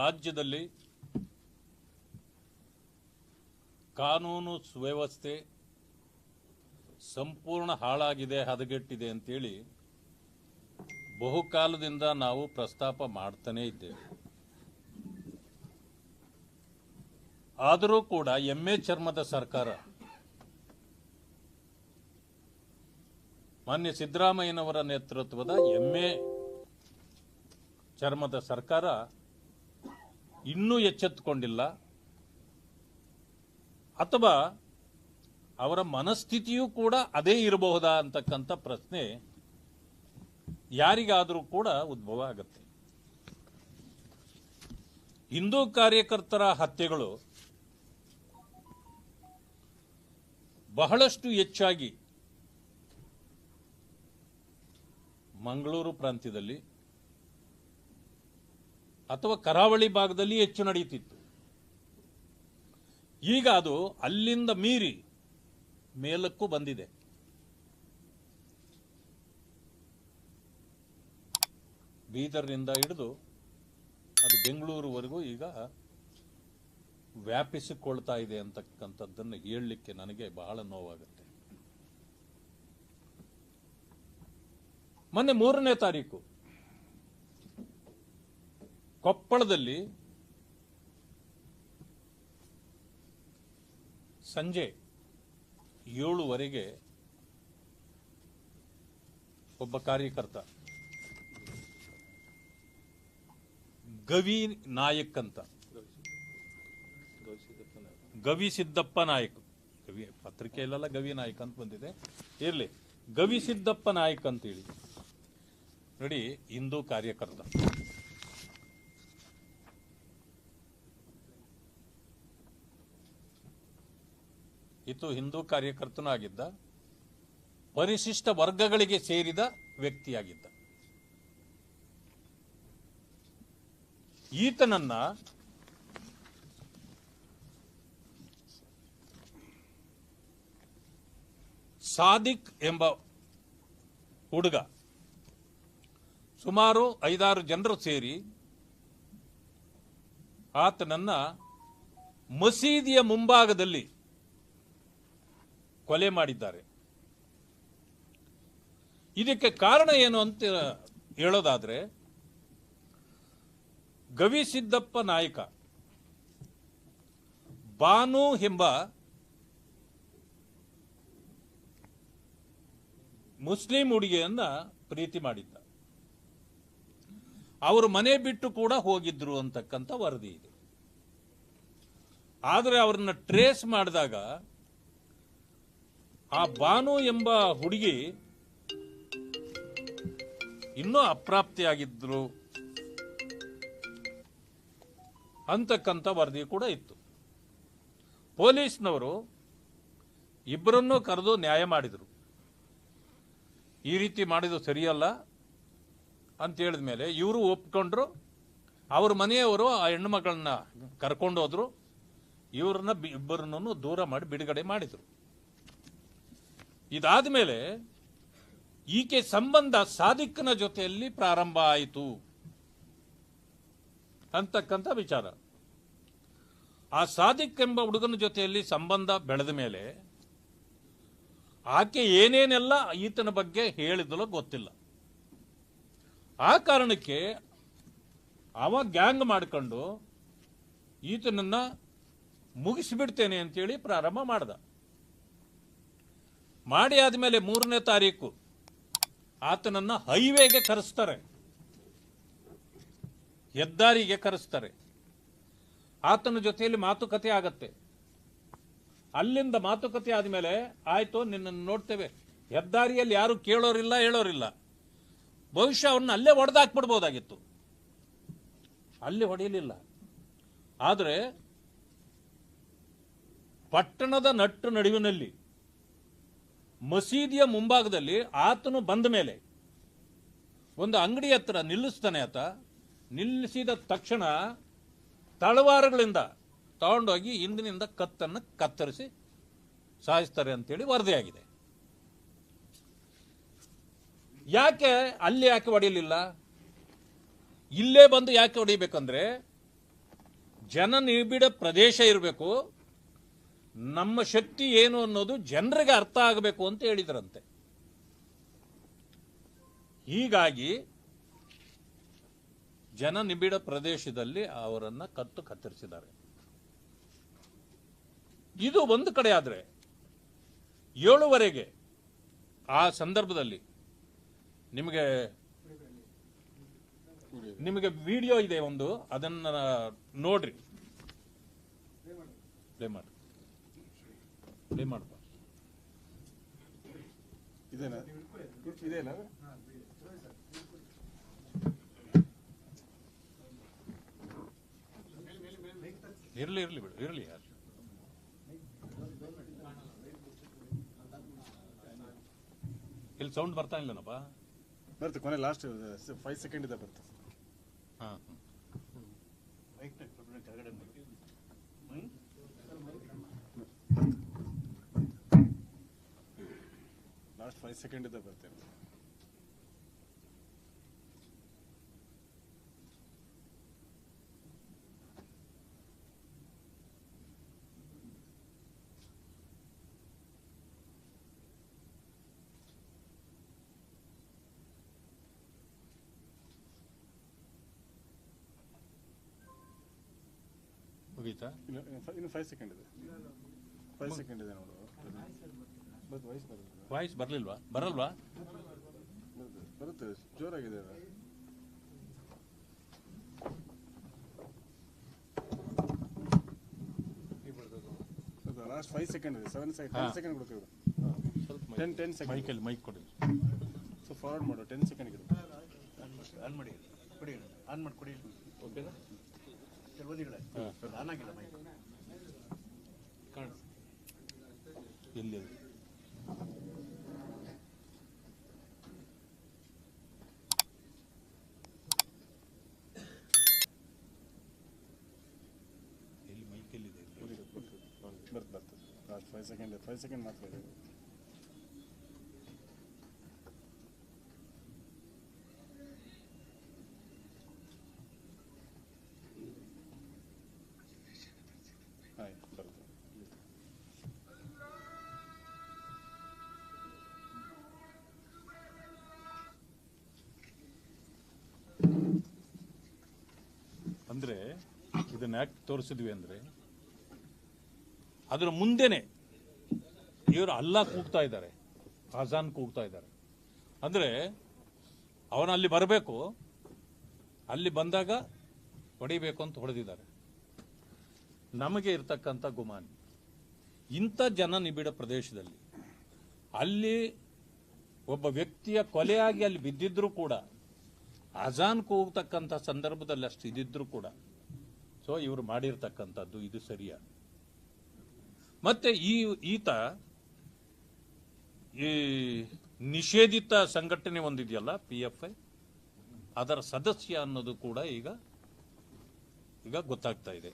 ರಾಜ್ಯದಲ್ಲಿ ಕಾನೂನು ಸುವ್ಯವಸ್ಥೆ ಸಂಪೂರ್ಣ ಹಾಳಾಗಿದೆ, ಹದಗೆಟ್ಟಿದೆ ಅಂತೇಳಿ ಬಹುಕಾಲದಿಂದ ನಾವು ಪ್ರಸ್ತಾಪ ಮಾಡ್ತಾನೇ ಇದ್ದೇವೆ. ಆದರೂ ಕೂಡ ಎಮ್ಮೆ ಚರ್ಮದ ಸರ್ಕಾರ, ಮಾನ್ಯ ಸಿದ್ದರಾಮಯ್ಯನವರ ನೇತೃತ್ವದ ಎಮ್ಮೆ ಚರ್ಮದ ಸರ್ಕಾರ ಇನ್ನೂ ಎಚ್ಚೆತ್ತುಕೊಂಡಿಲ್ಲ. ಅಥವಾ ಅವರ ಮನಸ್ಥಿತಿಯೂ ಕೂಡ ಅದೇ ಇರಬಹುದಾ ಅಂತಕ್ಕಂಥ ಪ್ರಶ್ನೆ ಯಾರಿಗಾದರೂ ಕೂಡ ಉದ್ಭವ ಆಗುತ್ತೆ. ಹಿಂದೂ ಕಾರ್ಯಕರ್ತರ ಹತ್ಯೆಗಳು ಬಹಳಷ್ಟು ಹೆಚ್ಚಾಗಿ ಮಂಗಳೂರು ಪ್ರಾಂತ್ಯದಲ್ಲಿ ಅಥವಾ ಕರಾವಳಿ ಭಾಗದಲ್ಲಿ ಹೆಚ್ಚು ನಡೆಯುತ್ತಿತ್ತು. ಈಗ ಅದು ಅಲ್ಲಿಂದ ಮೀರಿ ಮೇಲಕ್ಕೂ ಬಂದಿದೆ. ಬೀದರ್ನಿಂದ ಹಿಡಿದು ಅದು ಬೆಂಗಳೂರುವರೆಗೂ ಈಗ ವ್ಯಾಪಿಸಿಕೊಳ್ತಾ ಇದೆ ಅಂತಕ್ಕಂಥದ್ದನ್ನು ಹೇಳಲಿಕ್ಕೆ ನನಗೆ ಬಹಳ ನೋವಾಗುತ್ತೆ. ಮೊನ್ನೆ ಮೂರನೇ ತಾರೀಕು ಕೊಪ್ಪಳದಲ್ಲಿ ಸಂಜೆ ಏಳುವರೆಗೆ ಒಬ್ಬ ಕಾರ್ಯಕರ್ತ, ಗವಿ ನಾಯಕ್ ಅಂತ. ಗವಿ ಸಿದ್ದಪ್ಪ ನಾಯಕ್. ಗವಿ ಪತ್ರಿಕೆಯಲ್ಲೆಲ್ಲ ಗವಿ ನಾಯಕ್ ಅಂತ ಬಂದಿದೆ. ಇರಲಿ. ಗವಿ ಸಿದ್ದಪ್ಪ ನಾಯಕ್ ಅಂತೇಳಿ. ನೋಡಿ, ಹಿಂದೂ ಕಾರ್ಯಕರ್ತ. ಇತ್ತು ಹಿಂದೂ ಕಾರ್ಯಕರ್ತನೂ ಆಗಿದ್ದ ಪರಿಶಿಷ್ಟ ವರ್ಗಗಳಿಗೆ ಸೇರಿದ ವ್ಯಕ್ತಿಯಾಗಿದ್ದ. ಈತನನ್ನ ಸಾದಿಕ್ ಎಂಬ ಹುಡುಗ, ಸುಮಾರು ಐದಾರು ಜನರು ಸೇರಿ ಆತನನ್ನ ಮಸೀದಿಯ ಮುಂಭಾಗದಲ್ಲಿ ಕೊಲೆ ಮಾಡಿದ್ದಾರೆ. ಇದಕ್ಕೆ ಕಾರಣ ಏನು ಅಂತ ಹೇಳೋದಾದ್ರೆ ಗವಿಸಿದ್ದಪ್ಪ ನಾಯಕ, ಬಾನು ಎಂಬ ಮುಸ್ಲಿಂ ಹುಡುಗಿಯನ್ನ ಪ್ರೀತಿ ಮಾಡಿದ್ದ. ಅವರು ಮನೆ ಬಿಟ್ಟು ಕೂಡ ಹೋಗಿದ್ರು ಅಂತಕ್ಕಂಥ ವರದಿ ಇದೆ. ಆದರೆ ಅವರನ್ನ ಟ್ರೇಸ್ ಮಾಡಿದಾಗ ಆ ಬಾನು ಎಂಬ ಹುಡುಗಿ ಇನ್ನೂ ಅಪ್ರಾಪ್ತಿಯಾಗಿದ್ರು ಅಂತಕ್ಕಂಥ ವರದಿ ಕೂಡ ಇತ್ತು. ಪೊಲೀಸ್ನವರು ಇಬ್ಬರನ್ನೂ ಕರೆದು ನ್ಯಾಯ ಮಾಡಿದರು. ಈ ರೀತಿ ಮಾಡಿದ್ದು ಸರಿಯಲ್ಲ ಅಂತ ಹೇಳಿದ ಮೇಲೆ ಇವರು ಒಪ್ಕೊಂಡ್ರು. ಅವ್ರ ಮನೆಯವರು ಆ ಹೆಣ್ಣು ಮಕ್ಕಳನ್ನ ಕರ್ಕೊಂಡು ಹೋದ್ರು ಇವ್ರನ್ನ ಇಬ್ಬರನ್ನೂ ದೂರ ಮಾಡಿ ಬಿಡುಗಡೆ ಮಾಡಿದರು. ಇದಾದ ಮೇಲೆ ಈಕೆ ಸಂಬಂಧ ಸಾಧಿಕ್ನ ಜೊತೆಯಲ್ಲಿ ಪ್ರಾರಂಭ ಆಯಿತು. ಅಂತಕ್ಕಂಥ ವಿಚಾರ. ಆ ಸಾಧಿಕ್ ಎಂಬ ಹುಡುಗನ ಜೊತೆಯಲ್ಲಿ ಸಂಬಂಧ ಬೆಳೆದ ಮೇಲೆ ಆಕೆ ಏನೇನೆಲ್ಲ ಈತನ ಬಗ್ಗೆ ಹೇಳಿದಲೋ ಗೊತ್ತಿಲ್ಲ. ಆ ಕಾರಣಕ್ಕೆ ಅವ ಗ್ಯಾಂಗ್ ಮಾಡ್ಕೊಂಡು ಈತನನ್ನ ಮುಗಿಸಿಬಿಡ್ತೇನೆ ಅಂತೇಳಿ ಪ್ರಾರಂಭ ಮಾಡ್ದ. ಮಾಡಿ ಆದ್ಮೇಲೆ ಮೂರನೇ ತಾರೀಕು ಆತನನ್ನ ಹೈವೇಗೆ ಕರೆಸ್ತಾರೆ. ಹೆದ್ದಾರಿಗೆ ಕರೆಸ್ತಾರೆ. ಆತನ ಜೊತೆಯಲ್ಲಿ ಮಾತುಕತೆ ಆಗತ್ತೆ. ಅಲ್ಲಿಂದ ಮಾತುಕತೆ ಆದ್ಮೇಲೆ ಆಯ್ತು, ನಿನ್ನನ್ನು ನೋಡ್ತೇವೆ. ಹೆದ್ದಾರಿಯಲ್ಲಿ ಯಾರು ಕೇಳೋರಿಲ್ಲ, ಹೇಳೋರಿಲ್ಲ. ಬಹುಶಃ ಅವ್ರನ್ನ ಅಲ್ಲೇ ಹೊಡೆದಾಕ್ಬಿಡ್ಬೋದಾಗಿತ್ತು ಅಲ್ಲಿ ಹೊಡೆಯಲಿಲ್ಲ. ಆದರೆ ಪಟ್ಟಣದ ನಟ್ಟು ನಡುವಿನಲ್ಲಿ ಮಸೀದಿಯ ಮುಂಭಾಗದಲ್ಲಿ ಆತನು ಬಂದ ಮೇಲೆ ಒಂದು ಅಂಗಡಿ ಹತ್ರ ನಿಲ್ಲಿಸ್ತಾನೆ ಆತ. ನಿಲ್ಲಿಸಿದ ತಕ್ಷಣ ತಳವಾರಗಳಿಂದ ತಗೊಂಡೋಗಿ ಹಿಂದಿನಿಂದ ಕತ್ತನ್ನು ಕತ್ತರಿಸಿ ಸಾಯಿಸ್ತಾರೆ ಅಂತೇಳಿ ವರದಿಯಾಗಿದೆ. ಯಾಕೆ ಅಲ್ಲಿ ಯಾಕೆ ಹೊಡೆಯಲಿಲ್ಲ? ಇಲ್ಲೇ ಬಂದು ಯಾಕೆ ಹೊಡಿಬೇಕಂದ್ರೆ ಜನ ನಿಬಿಡ ಪ್ರದೇಶ ಇರಬೇಕು. ನಮ್ಮ ಶಕ್ತಿ ಏನು ಅನ್ನೋದು ಜನರಿಗೆ ಅರ್ಥ ಆಗಬೇಕು ಅಂತ ಹೇಳಿದ್ರಂತೆ. ಹೀಗಾಗಿ ಜನ ನಿಬಿಡ ಪ್ರದೇಶದಲ್ಲಿ ಅವರನ್ನು ಕತ್ತು ಕತ್ತರಿಸಿದ್ದಾರೆ. ಇದು ಒಂದು ಕಡೆ ಆದರೆ ಏಳುವರೆಗೆ ಆ ಸಂದರ್ಭದಲ್ಲಿ ನಿಮಗೆ ನಿಮಗೆ ವಿಡಿಯೋ ಇದೆ ಒಂದು, ಅದನ್ನ ನೋಡ್ರಿ. ಪ್ಲೇ ಮಾಡಿ. ಪ್ಲೇ ಮಾಡಪ್ಪ ಇದೇನಾ? ಇದೇನಾ? ಇರ್ಲಿ ಇರ್ಲಿ ಬಿಡು ಇರ್ಲಿ ಯಾರು. ಇಲ್ಲಿ ಸೌಂಡ್ ಬರ್ತಾ ಇಲ್ಲನಪ್ಪ? ಬರುತ್ತೆ ಕೊನೆ ಲಾಸ್ಟ್ ಫೈವ್ ಸೆಕೆಂಡ್ ಇದೆ ಬರುತ್ತೆ ಹಾ ಲಾಸ್ಟ್ ಫೈವ್ ಸೆಕೆಂಡ್ ಇದೆ ಬರ್ತೇನೆ ಮುಗೀತಾ? ಇನ್ನು ಇನ್ನು ಫೈವ್ ಸೆಕೆಂಡ್ ಇದೆ. ಫೈವ್ ಸೆಕೆಂಡ್ ಇದೆ ನೋಡು. ವಾಯ್ಸ್ ಬರ್ಲಿಲ್ವಾ? ಬರಲ್ವಾ? ಬರುತ್ತೆ ಬರುತ್ತೆ ಜೋರಾಗಿದೆ ಲಾಸ್ಟ್ ಫೈವ್ ಸೆಕೆಂಡ್ ಇದೆ. Seven second. ಟೆನ್ ಸೆಕೆಂಡ್ ಕೊಡ್ತೀವಿ ಸ್ವಲ್ಪ ಟೆನ್ ಟೆನ್ ಸೆಕೆಂಡ್ ಮೈಕಲ್ಲಿ ಮೈಕ್ ಕೊಡಿ. ಸೊ ಫಾರ್ವರ್ಡ್ ಮಾಡು ಟೆನ್ ಸೆಕೆಂಡ್ ಇದೆ ಆನ್ ಮಾಡಿ ಕೊಡಿ ಆನ್ ಮಾಡಿ ಕೊಡಿ. ಓಕೆನಾ ಕೆಲವದಿಗಳೇ ಆನ್ ಆಗಿಲ್ಲ ಮೈಕ್ ಎಲ್ಲಿ ಎಲ್ಲಿ ಮೈಕ್ ಎಲ್ಲಿದೆ ಇಲ್ಲಿ? ಬರುತ್ತೆ ಬರ್ತದೆ last five second five second ಮಾತ್ರ ಇದೆ ಆಯ್ತು ಇದನ್ನ ಯಾಕೆ ತೋರಿಸಿದ್ವಿ ಅಂದ್ರೆ ಅದರ ಮುಂದೆನೆ ಇವರು ಅಲ್ಲ ಕೂಗ್ತಾ ಇದ್ದಾರೆ. ಆಜಾನ್ ಕೂಗ್ತಾ ಇದ್ದಾರೆ. ಅಂದ್ರೆ ಅವನ ಅಲ್ಲಿ ಬರಬೇಕು, ಅಲ್ಲಿ ಬಂದಾಗ ಹೊಡಿಬೇಕು ಅಂತ ಹೊಡೆದಿದ್ದಾರೆ. ನಮಗೆ ಇರ್ತಕ್ಕಂಥ ಗುಮಾನಿ, ಇಂಥ ಜನ ನಿಬಿಡ ಪ್ರದೇಶದಲ್ಲಿ ಅಲ್ಲಿ ಒಬ್ಬ ವ್ಯಕ್ತಿಯ ಕೊಲೆಯಾಗಿ ಅಲ್ಲಿ ಬಿದ್ದಿದ್ರೂ ಕೂಡ, ಅಜಾನ್ ಕೂಗ್ತಕ್ಕಂಥ ಸಂದರ್ಭದಲ್ಲಿ ಅಷ್ಟು ಇದಿದ್ರು ಕೂಡ, ಸೊ ಇವರು ಮಾಡಿರ್ತಕ್ಕಂಥದ್ದು ಇದು ಸರಿಯ? ಮತ್ತೆ ಈ ಈತ ಈ ನಿಷೇಧಿತ ಸಂಘಟನೆ ಒಂದಿದೆಯಲ್ಲ ಪಿ ಎಫ್ ಐ ಅದರ ಸದಸ್ಯ ಅನ್ನೋದು ಕೂಡ ಈಗ ಈಗ ಗೊತ್ತಾಗ್ತಾ ಇದೆ.